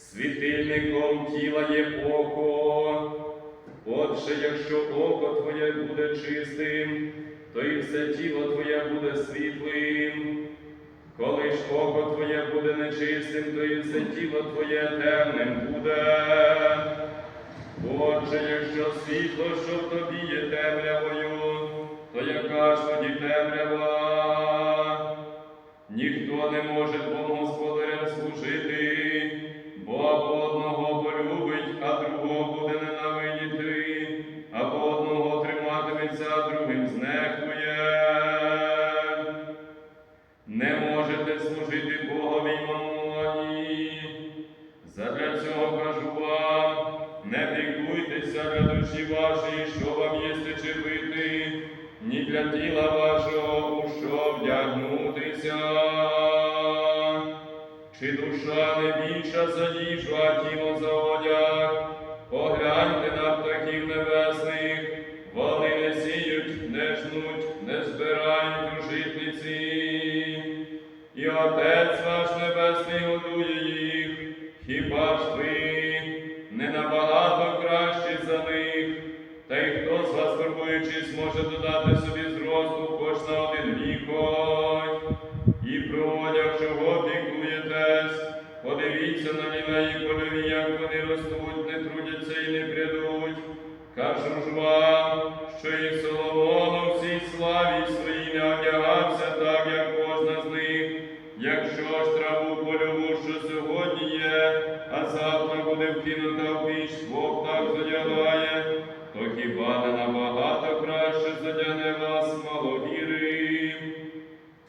світильником тіла є око. Отже, якщо око твоє буде чистим, то і все тіло твоє буде світлим. Коли ж око твоє буде нечистим, то і все тіло твоє темним буде. Отже, якщо світло, що в тобі є темрявою, то яка ж тоді темрява? Ніхто не може двом Не можете служити Богові мамоні. Задля цього кажу вам, не піклуйтеся для душі вашої, що вам їсти чи пити, ні для тіла вашого, у що вдягнутися. Чи душа не більша за їжу, а тіло за одяг? Погляньте на птахів небесних, вони не сіють, не жнуть, не збирають у житниці. Отець ваш Небесний годує їх, хіба ж ви не набагато кращі за них? Та й хто з вас, турбуючись, може додати собі зросту хоч на один вікоть? І про одяг, чого піклуєтесь, подивіться на лілеї польові, як вони ростуть, не трудяться і не прядуть. Кажу ж вам, а завтра буде вкинута в піч, Бог так задягає, то хіба не набагато краще задяне вас маловіри?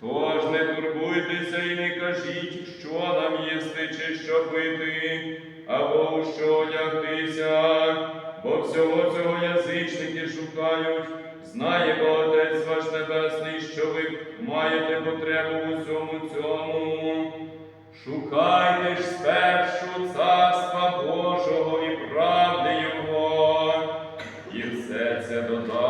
Тож не турбуйтеся і не кажіть, що нам їсти чи що пити, або у що одягтися, бо всього цього язичники шукають. Знає бо Отець ваш Небесний, що ви маєте потребу у всьому цьому. Шукайте ж спершу і все це додасться